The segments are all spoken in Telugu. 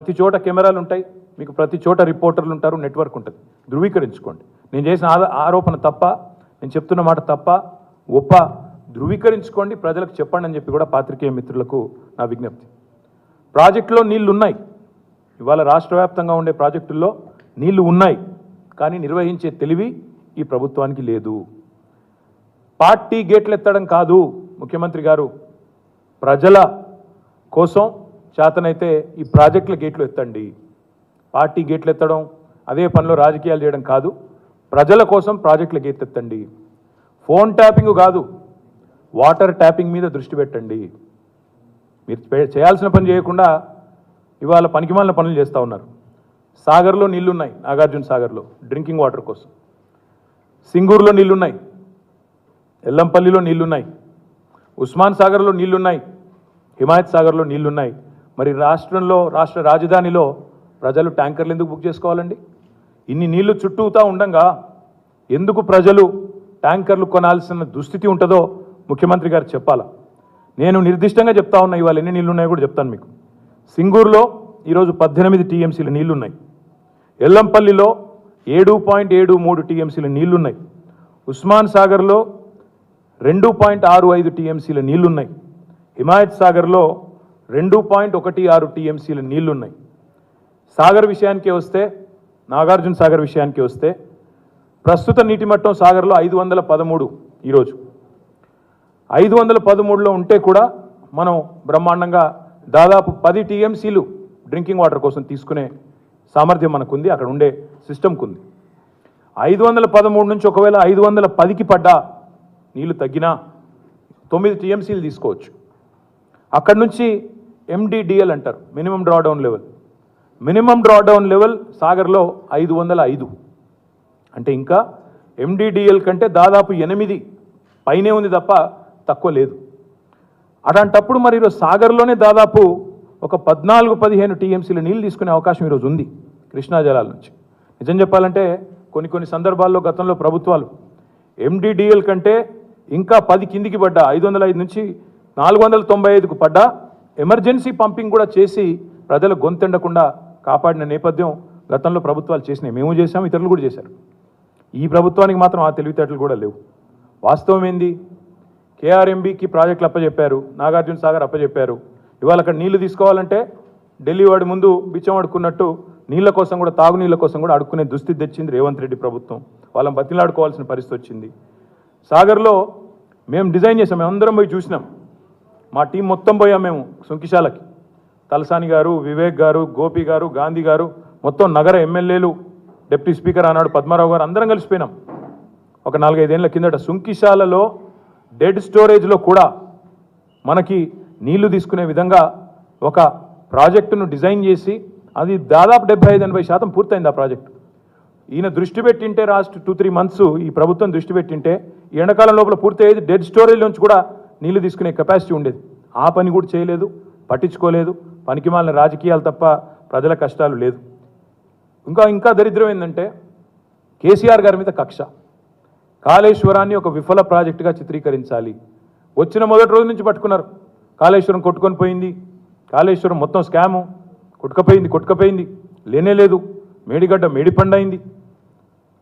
ప్రతి చోట కెమెరాలు ఉంటాయి. మీకు ప్రతి చోట రిపోర్టర్లు ఉంటారు. నెట్వర్క్ ఉంటుంది. ధృవీకరించుకోండి. నేను చేసిన ఆరోపణ తప్ప నేను చెప్తున్న మాట తప్ప ఒప్ప ధృవీకరించుకోండి. ప్రజలకు చెప్పండి అని చెప్పి కూడా పాత్రికేయ మిత్రులకు నా విజ్ఞప్తి. ప్రాజెక్టులో నీళ్ళు ఉన్నాయి. ఇవాళ రాష్ట్ర వ్యాప్తంగా ఉండే ప్రాజెక్టుల్లో నీళ్ళు ఉన్నాయి. కానీ నిర్వహించే తెలివి ఈ ప్రభుత్వానికి లేదు. పార్టీ గేట్లు ఎత్తడం కాదు. ముఖ్యమంత్రి గారు ప్రజల కోసం చేతనైతే ఈ ప్రాజెక్టుల గేట్లు ఎత్తండి. పార్టీ గేట్లు ఎత్తడం అదే పనిలో రాజకీయాలు చేయడం కాదు ప్రజల కోసం ప్రాజెక్టుల గేట్లు ఎత్తండి. ఫోన్ ట్యాపింగ్ కాదు వాటర్ ట్యాపింగ్ మీద దృష్టి పెట్టండి. మీరు చేయాల్సిన పని చేయకుండా ఇవాళ పనికిమాలిన పనులు చేస్తూ ఉన్నారు. సాగర్లో నీళ్ళున్నాయి నాగార్జున సాగర్లో డ్రింకింగ్ వాటర్ కోసం. సింగూరులో నీళ్ళున్నాయి ఎల్లంపల్లిలో నీళ్ళున్నాయి ఉస్మాన్ సాగర్లో నీళ్ళున్నాయి హిమాయత్ సాగర్లో నీళ్ళున్నాయి. మరి రాష్ట్రంలో రాష్ట్ర రాజధానిలో ప్రజలు ట్యాంకర్లు ఎందుకు బుక్ చేసుకోవాలండి? ఇన్ని నీళ్ళు చుట్టూతా ఉండంగా ఎందుకు ప్రజలు ట్యాంకర్లు కొనాల్సిన దుస్థితి ఉంటుందో ముఖ్యమంత్రి గారు చెప్పాలా? నేను నిర్దిష్టంగా చెప్తా ఉన్నా ఇవాళ ఎన్ని నీళ్ళు ఉన్నాయో కూడా చెప్తాను మీకు. సింగూరులో ఈరోజు పద్దెనిమిది టీఎంసీల నీళ్ళున్నాయి. ఎల్లంపల్లిలో ఏడు పాయింట్ ఏడు మూడు టీఎంసీల నీళ్ళున్నాయి. ఉస్మాన్ సాగర్లో రెండు పాయింట్ ఆరు ఐదు టీఎంసీల నీళ్ళున్నాయి. హిమాయత్ సాగర్లో రెండు పాయింట్ ఒకటి ఆరు టీఎంసీలు నీళ్ళున్నాయి. సాగర్ విషయానికి వస్తే నాగార్జున సాగర్ విషయానికి వస్తే ప్రస్తుత నీటి మట్టం సాగర్లో ఐదు వందల పదమూడు ఈరోజు. ఐదు వందల పదమూడులో ఉంటే కూడా మనం బ్రహ్మాండంగా దాదాపు పది టీఎంసీలు డ్రింకింగ్ వాటర్ కోసం తీసుకునే సామర్థ్యం మనకుంది అక్కడ ఉండే సిస్టమ్కి ఉంది. ఐదు వందల పదమూడు నుంచి ఒకవేళ ఐదు వందల పదికి పడ్డా నీళ్ళు తగ్గినా తొమ్మిది టీఎంసీలు తీసుకోవచ్చు. అక్కడి నుంచి ఎండిడిఎల్ అంటారు. Minimum drawdown level minimum drawdown level సాగర్లో ఐదు వందల ఐదు. అంటే ఇంకా ఎండిడిఎల్ కంటే దాదాపు ఎనిమిది పైనే ఉంది తప్ప తక్కువ లేదు. అలాంటప్పుడు మరి ఈరోజు సాగర్లోనే దాదాపు ఒక పద్నాలుగు పదిహేను టీఎంసీల నీళ్ళు తీసుకునే అవకాశం ఈరోజు ఉంది కృష్ణా జలాల నుంచి. నిజం చెప్పాలంటే కొన్ని కొన్ని సందర్భాల్లో గతంలో ప్రభుత్వాలు ఎండిడిఎల్ కంటే ఇంకా పది కిందికి పడ్డా ఐదు వందల ఐదు నుంచి నాలుగు వందల తొంభై ఐదుకు పడ్డా ఎమర్జెన్సీ పంపింగ్ కూడా చేసి ప్రజలు గొంతెండకుండా కాపాడిన నేపథ్యం గతంలో ప్రభుత్వాలు చేసినాయి. మేము చేసాం ఇతరులు కూడా చేశారు. ఈ ప్రభుత్వానికి మాత్రం ఆ తెలివితేటలు కూడా లేవు. వాస్తవం ఏంది? కేఆర్ఎంబికి ప్రాజెక్టులు అప్పచెప్పారు నాగార్జున సాగర్ అప్పచెప్పారు ఇవాళ అక్కడ నీళ్ళు తీసుకోవాలంటే ఢిల్లీ వాడి ముందు బిచ్చం అడుక్కున్నట్టు నీళ్ళ కోసం కూడా తాగునీళ్ళ కోసం కూడా అడుక్కునే దుస్థితి తెచ్చింది రేవంత్ రెడ్డి ప్రభుత్వం. వాళ్ళని బతిలాడుకోవాల్సిన పరిస్థితి వచ్చింది. సాగర్లో మేము డిజైన్ చేసాం మేము అందరం పోయి చూసినాం. మా టీం మొత్తం పోయాం మేము సుంకిశాలకి. తలసాని గారు వివేక్ గారు గోపి గారు గాంధీ గారు మొత్తం నగర ఎమ్మెల్యేలు డిప్యూటీ స్పీకర్ ఆనాడు పద్మారావు గారు అందరం కలిసిపోయినాం ఒక నాలుగైదేళ్ళ కిందట సుంకిశాలలో డెడ్ స్టోరేజ్లో కూడా మనకి నీళ్ళు తీసుకునే విధంగా ఒక ప్రాజెక్టును డిజైన్ చేసి అది దాదాపు డెబ్బై ఐదు ఎనభై శాతం పూర్తయింది ఆ ప్రాజెక్టు. ఈయన దృష్టి పెట్టింటే లాస్ట్ టూ త్రీ మంత్స్ ఈ ప్రభుత్వం దృష్టి పెట్టింటే ఈ ఎండాకాలం లోపల పూర్తయ్యేది డెడ్ స్టోరేజ్ నుంచి కూడా నీళ్ళు తీసుకునే కెపాసిటీ ఉండేది. ఆ పని కూడా చేయలేదు పట్టించుకోలేదు. పనికిమాలిన రాజకీయాలు తప్ప ప్రజల కష్టాలు లేదు. ఇంకా ఇంకా దరిద్రం ఏంటంటే కేసీఆర్ గారి మీద కక్ష. కాళేశ్వరాన్ని ఒక విఫల ప్రాజెక్టుగా చిత్రీకరించాలి. వచ్చిన మొదటి రోజు నుంచి పట్టుకున్నారు. కాళేశ్వరం కొట్టుకొని పోయింది. కాళేశ్వరం మొత్తం స్కాము కొట్టుకపోయింది కొట్టుకపోయింది. లేనే లేదు. మేడిగడ్డ మేడిపండైంది.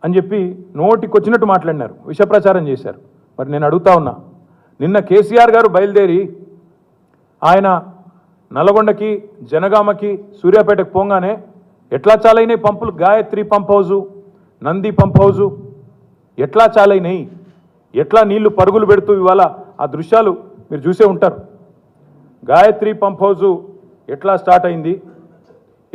అని చెప్పి నోటికొచ్చినట్టు మాట్లాడినారు. విషప్రచారం చేశారు. మరి నేను అడుగుతా ఉన్నా నిన్న కేసీఆర్ గారు బయలుదేరి ఆయన నల్గొండకి జనగామకి సూర్యాపేటకు పోగానే ఎట్లా చాలైనాయి పంపులు? Gayatri pump house Nandi pump house ఎట్లా చాలైనాయి? ఎట్లా నీళ్ళు పరుగులు పెడుతూ ఇవాళ ఆ దృశ్యాలు మీరు చూసే ఉంటారు. గాయత్రి పంప్ హౌజు ఎట్లా స్టార్ట్ అయింది?